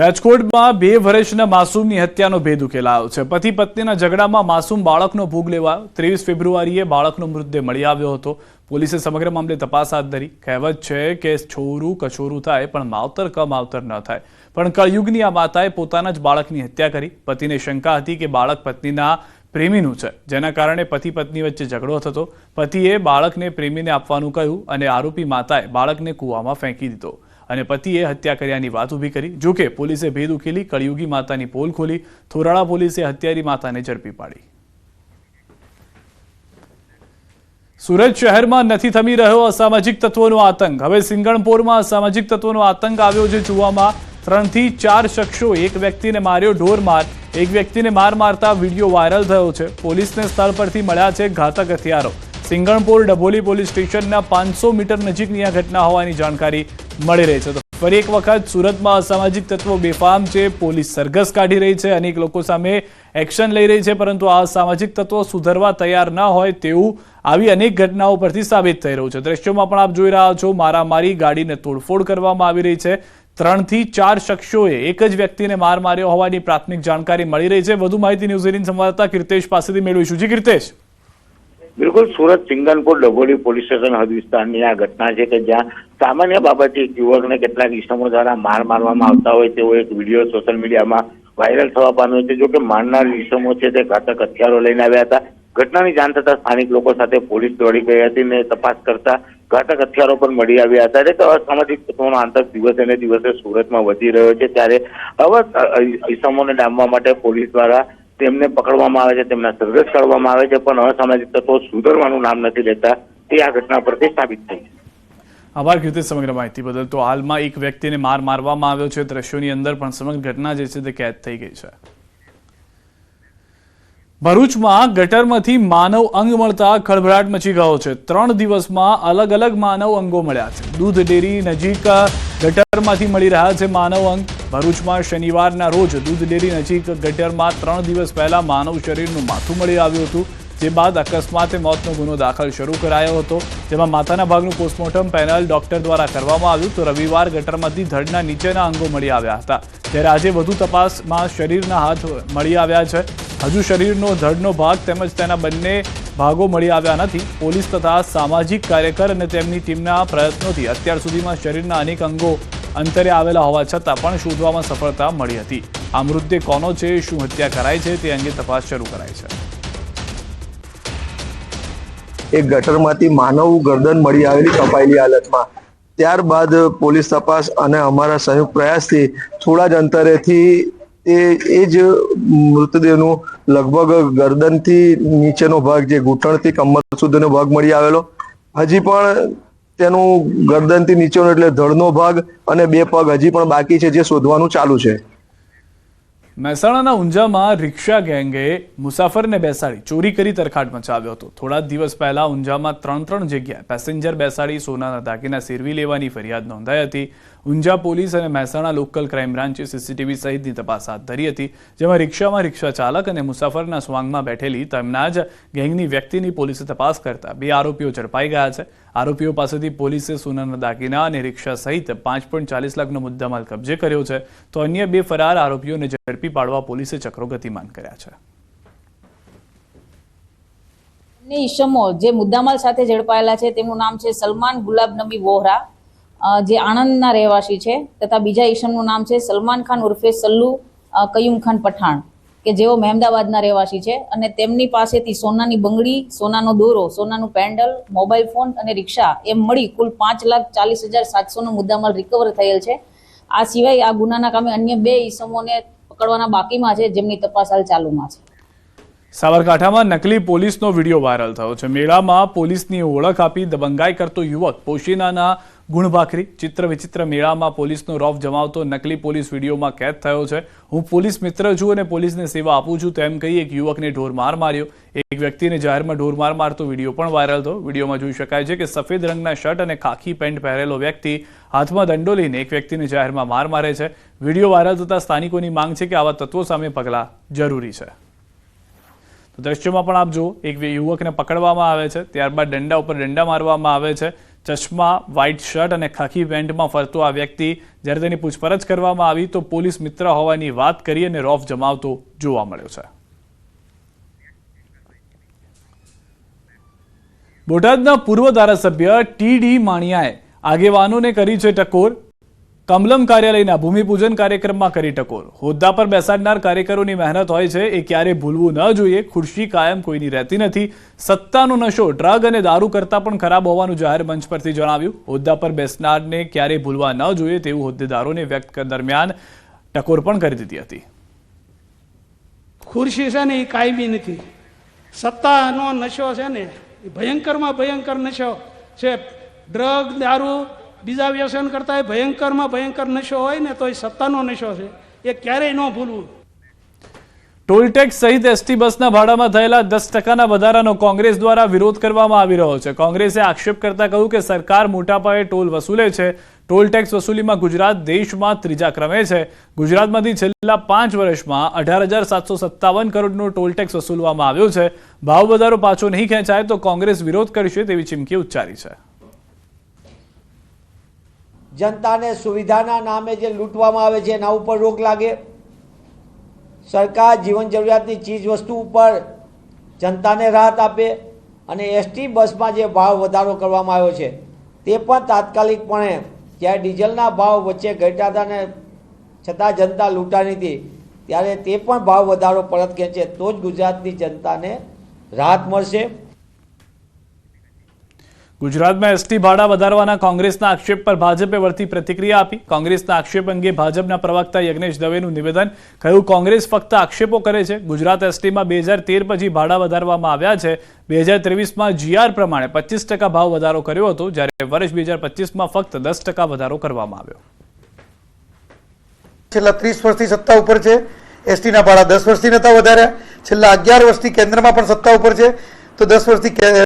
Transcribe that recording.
રાજકોટમાં બે વર્ષના માસૂમની હત્યાનો ભેદ ઉકેલાયો છે. પતિ પત્નીના ઝઘડામાં માસૂમ બાળકનો ભોગ લેવાયો. ત્રેવીસ ફેબ્રુઆરીએ બાળકનો મૃતદેહ મળી આવ્યો હતો. પોલીસે સમગ્ર મામલે તપાસ હાથ ધરી. કહેવત છે કે છોરું કચોરું થાય, પણ માવતર કમ માવતર ન થાય. પણ કળયુગની આ માતાએ પોતાના જ બાળકની હત્યા કરી. પતિને શંકા હતી કે બાળક પત્નીના પ્રેમીનું છે, જેના કારણે પતિ પત્ની વચ્ચે ઝઘડો થતો. પતિએ બાળકને પ્રેમીને આપવાનું કહ્યું અને આરોપી માતાએ બાળકને કૂવામાં ફેંકી દીધો. અને પતિએ હત્યા કર્યાની વાત ઊભી કરી. જોકે પોલીસે ભેદ ઉકેલી કળિયુગી માતાની પોલ ખોલી, થોરાળા પોલીસે હત્યારી માતાને ઝડપી પાડી. સુરત શહેરમાં નથી થમી રહ્યો અસામાજિક તત્વોનો આતંક. હવે સિંગણપોરમાં અસામાજિક તત્વોનો આતંક આવ્યો છે જોવામાં. ત્રણથી ચાર શખ્સો એક વ્યક્તિને માર્યો ઢોર માર. એક વ્યક્તિને માર મારતા વીડિયો વાયરલ થયો છે. પોલીસને સ્થળ પરથી મળ્યા છે ઘાતક હથિયારો. સિંગણપોર ડભોલી પોલીસ સ્ટેશનના પાંચસો મીટર નજીકની આ ઘટના હોવાની જાણકારી મળી રહી છે. તો ફરી એક વખત સુરતમાં અસામાજિક તત્વો બેફામ છે. પોલીસ સરઘસ કાઢી રહી છે. અનેક લોકો સામે એક્શન લઈ રહી છે. પરંતુ આ અસામાજિક તત્વો સુધરવા તૈયાર ન હોય તેવું આવી અનેક ઘટનાઓ પરથી સાબિત થઈ રહ્યું છે. દ્રશ્યોમાં પણ આપ જોઈ રહ્યા છો, મારામારી ગાડીને તોડફોડ કરવામાં આવી રહી છે. ત્રણથી ચાર શખ્સોએ એક જ વ્યક્તિને માર માર્યો હોવાની પ્રાથમિક જાણકારી મળી રહી છે. વધુ માહિતી ન્યૂઝ એટીન સંવાદદાતા કીર્તેશ પાસેથી મેળવીશું. જી કીર્તેશ. બિલકુલ સુરત સિંગનપુર ડભોલી પોલીસ સ્ટેશન હદ વિસ્તારની આ ઘટના છે કે જ્યાં સામાન્ય બાબતે એક યુવકને કેટલાક ઇસમો દ્વારા માર મારવામાં આવતા હોય તેવો એક વીડિયો સોશિયલ મીડિયામાં વાયરલ થવા પામ્યો છે. જોકે મારનાર ઇસમો છે તે ઘાતક હથિયારો લઈને આવ્યા હતા. ઘટનાની જાણ થતાં સ્થાનિક લોકો સાથે પોલીસ દોડી ગઈ હતી ને તપાસ કરતા ઘાતક હથિયારો પણ મળી આવ્યા હતા. એટલે અસામાજિક તત્વોનો આતંક દિવસે ને દિવસે સુરતમાં વધી રહ્યો છે. ત્યારે હવે ઇસમોને ડામવા માટે પોલીસ દ્વારા તેમને પકડવામાં આવે છે, તેમના સરઘસ કાઢવામાં આવે છે, પણ અસામાજિક તત્વો સુધરવાનું નામ નથી લેતા. તે આ ઘટના પરથી સાબિત થઈ છે. આભાર કીર્તિ, સમગ્ર માહિતી બદલ. તો હાલમાં એક વ્યક્તિને માર મારવામાં આવ્યો છે. દ્રશ્યોની અંદર પણ સમગ્ર ઘટના જે છે તે કેદ થઈ ગઈ છે. ભરૂચમાં ગટરમાંથી માનવ અંગ મળતા ખળભળાટ મચી ગયો છે. ત્રણ દિવસમાં અલગ અલગ માનવ અંગો મળ્યા છે. દૂધ ડેરી નજીક ગટરમાંથી મળી રહ્યા છે માનવ અંગ. ભરૂચમાં શનિવારના રોજ દૂધ ડેરી નજીક ગટરમાં ત્રણ દિવસ પહેલા માનવ શરીરનું માથું મળી આવ્યું હતું, જે બાદ અકસ્માતે મોતનો ગુનો દાખલ શરૂ કરાયો હતો. જેમાં માથાના ભાગનું પોસ્ટમોર્ટમ પેનલ ડોક્ટર દ્વારા કરવામાં આવ્યું તો રવિવાર ગટરમાંથી ધડના નીચેના અંગો મળી આવ્યા હતા. ત્યારે આજે વધુ તપાસમાં શરીરના હાથ મળી આવ્યા છે. હજુ શરીરનો ધડનો ભાગ તેમજ તેના બંને ભાગો મળી આવ્યા નથી. પોલીસ તથા સામાજિક કાર્યકર અને તેમની ટીમના પ્રયત્નોથી અત્યાર સુધીમાં શરીરના અનેક અંગો અંતરે આવેલા હોવા છતાં પણ શોધવામાં સફળતા મળી હતી. આ મૃતદેહ કોનો છે, શું હત્યા કરાઈ છે તે અંગે તપાસ શરૂ કરાઈ છે. એક ગટરમાંથી માનવ ગરદન મળી આવેલી કપાયેલી હાલતમાં. ત્યારબાદ પોલીસ તપાસ અને અમારા સંયુક્ત પ્રયાસથી થોડા જ અંતરેથી એ એ જ મૃતદેહનું લગભગ ગરદનથી નીચેનો ભાગ જે ઘૂંટણથી કમર સુધીનો ભાગ મળી આવેલો. હજી પણ તેનું ગરદનથી નીચેનો એટલે ધડનો ભાગ અને બે પગ હજી પણ બાકી છે જે શોધવાનું ચાલુ છે. મહેસાણાના ઊંઝામાં રિક્ષા ગેંગે મુસાફરને બેસાડી ચોરી કરી તરખાટ મચાવ્યો હતો. થોડા દિવસ પહેલા ઊંઝામાં ત્રણ ત્રણ જગ્યાએ પેસેન્જર બેસાડી સોનાના દાગીના સેરવી લેવાની ફરિયાદ નોંધાઈ હતી. ઊંઝા પોલીસ અને મહેસાણા લોકલ ક્રાઇમ બ્રાન્ચે સીસીટીવી સહિતની તપાસ હાથ ધરી હતી, જેમાં રિક્ષામાં રિક્ષા ચાલક અને મુસાફરના સ્વાંગમાં બેઠેલી તેમના જ ગેંગની વ્યક્તિની પોલીસે તપાસ કરતા બે આરોપીઓ ઝડપાઈ ગયા છે. આરોપીઓ પાસેથી પોલીસે સોનાના દાગીના અને રિક્ષા સહિત પાંચ પોઈન્ટ ચાલીસ લાખનો મુદ્દામાલ કબજે કર્યો છે. તો અન્ય બે ફરાર આરોપીઓને ઝડપી પાડવા પોલીસે ચક્રો ગતિમાન કર્યા છે. ઈસમો જે મુદ્દામાલ સાથે ઝડપાયેલા છે, તેમનું નામ છે સલમાન ગુલાબ નબી વોહરા. જે આણંદના રહેવાસી છે, તથા બીજા ઈસમનું નામ છે સલમાન ખાન ઉર્ફે સલ્લુ કયુમ ખાન પઠાણ, કે જેઓ મહેમદાબાદના રહેવાસી છે અને તેમની પાસેથી સોનાની બંગડી, સોનાનો દોરો, સોનાનું પેન્ડલ, મોબાઈલ ફોન અને રિક્ષા એમ મળી કુલ પાંચ લાખ ચાલીસ હજાર સાતસોનો મુદ્દામાલ રિકવર થયેલ છે. આ સિવાય આ ગુનાના કામે અન્ય બે ઈસમોને પકડવાના બાકીમાં છે જેમની તપાસ હાલ ચાલુમાં છે. સાબરકાંઠામાં નકલી પોલીસનો વીડિયો વાયરલ થયો છે. મેળામાં પોલીસની ઓળખ આપી દબંગાઈ કરતો યુવક પોશીનાના ગુણભાખરી ચિત્ર વિચિત્ર મેળામાં પોલીસનો રોફ જમાવતો નકલી પોલીસ વિડીયોમાં કેદ થયો છે. હું પોલીસ મિત્ર છું અને પોલીસને સેવા આપું છું તેમ કહી એક યુવકને ઢોરમાર માર્યો. એક વ્યક્તિને જાહેરમાં ઢોરમાર મારતો વીડિયો પણ વાયરલ થયો. વિડીયોમાં જોઈ શકાય છે કે સફેદ રંગના શર્ટ અને ખાખી પેન્ટ પહેરેલો વ્યક્તિ હાથમાં દંડો લઈને એક વ્યક્તિને જાહેરમાં માર મારે છે. વીડિયો વાયરલ થતા સ્થાનિકોની માંગ છે કે આવા તત્વો સામે પગલાં જરૂરી છે. તો દ્રશ્યોમાં પણ આપ જુઓ, એક યુવકને પકડવામાં આવે છે, ત્યારબાદ દંડા ઉપર દંડા મારવામાં આવે છે, ચશ્મા વ્હાઇટ શર્ટ અને ખાખી પેન્ટમાં ફરતો આ વ્યક્તિ, જ્યારે તેની પૂછપરછ કરવામાં આવી તો પોલીસ મિત્ર હોવાની વાત કરી અને રોફ જમાવતો જોવા મળ્યો છે. બોટાદના પૂર્વ ધારાસભ્ય ટી ડી માણિયાએ આગેવાનોને કરી છે ટકોર. કમલમ કાર્યાલયના ભૂમિપૂજન કાર્યક્રમમાં કરી ટકોર. હોદ્દા પર બેસાડનાર કાર્યકરોની મહેનત હોય છે, એ ક્યારે ભૂલવું ન જોઈએ, ખુરશી કાયમ કોઈની રહેતી નથી. સત્તાનો નશો, ડ્રગ અને દારૂ કરતાં પણ ખરાબ હોવાનું જાહેર મંચ પરથી જણાવ્યું. હોદ્દા પર બેસનારને ક્યારે ભૂલવા ન જોઈએ તેવું હોદ્દેદારોને વ્યક્ત દરમિયાન ટકોર પણ કરી દીધી હતી. ખુરશી છે ને એ કાયમી નથી. સત્તાનો નશો છે ને ભયંકરમાં ભયંકર નશો છે. ડ્રગ, દારૂ બીજા વ્યસન કરતાં ભયંકરમાં ભયંકર નશો હોય ને તો એ સત્તાનો નશો છે. એ ક્યારેય ન ભૂલવું. ટોલટેક્સ સહિત એસટી બસના ભાડામાં થયેલા દસ ટકાના વધારાનો કોંગ્રેસ દ્વારા વિરોધ કરવામાં આવી રહ્યો છે. કોંગ્રેસે આક્ષેપ કરતા કહ્યું કે સરકાર મોટા પાયે ટોલ વસૂલે છે. ટોલ ટેક્સ વસૂલીમાં ગુજરાત દેશમાં ત્રીજા ક્રમે છે. ગુજરાતમાંથી છેલ્લા પાંચ વર્ષમાં અઢાર હજાર સાતસો સત્તાવન કરોડનો ટોલ ટેક્સ વસૂલવામાં આવ્યો છે. ભાવ વધારો પાછો નહીં ખેંચાય તો કોંગ્રેસ વિરોધ કરશે તેવી ચીમકી ઉચ્ચારી છે. જનતાને સુવિધાના નામે જે લૂંટવામાં આવે છે એના ઉપર રોક લાગે. સરકાર જીવન જરૂરિયાતની ચીજ વસ્તુ ઉપર જનતાને રાહત આપે અને એસટી બસમાં જે ભાવ વધારો કરવામાં આવ્યો છે, તે પણ તાત્કાલિકપણે જ્યારે ડીઝલના ભાવ વચ્ચે ઘટ્યા હતા ને છતાં જનતા લૂંટાણી હતી ત્યારે તે પણ ભાવ વધારો પરત ખેંચે તો જ ગુજરાતની જનતાને રાહત મળશે. ગુજરાતમાં એસટી ભાડા વધારવાના કોંગ્રેસના આક્ષેપ પર ભાજપે વળતી પ્રતિક્રિયા આપી. કોંગ્રેસના આક્ષેપ અંગે ભાજપના પ્રવક્તા યજ્ઞેશ દવેનું નિવેદન. કહ્યું, કોંગ્રેસ ફક્ત આક્ષેપો કરે છે. ગુજરાત એસટીમાં બે પછી ભાડા વધારવામાં આવ્યા છે. બે હજાર ત્રેવીસમાં જીઆર પ્રમાણે પચીસ ટકા ભાવ વધારો કર્યો હતો. જ્યારે વર્ષ બે હજાર પચીસમાં ફક્ત દસ ટકા વધારો કરવામાં આવ્યો. છેલ્લા ત્રીસ વર્ષથી સત્તા ઉપર છે. એસટીના ભાડા દસ વર્ષથી નતા વધાર્યા. છેલ્લા અગિયાર વર્ષથી કેન્દ્રમાં પણ સત્તા ઉપર છે. તો દસ વર્ષથી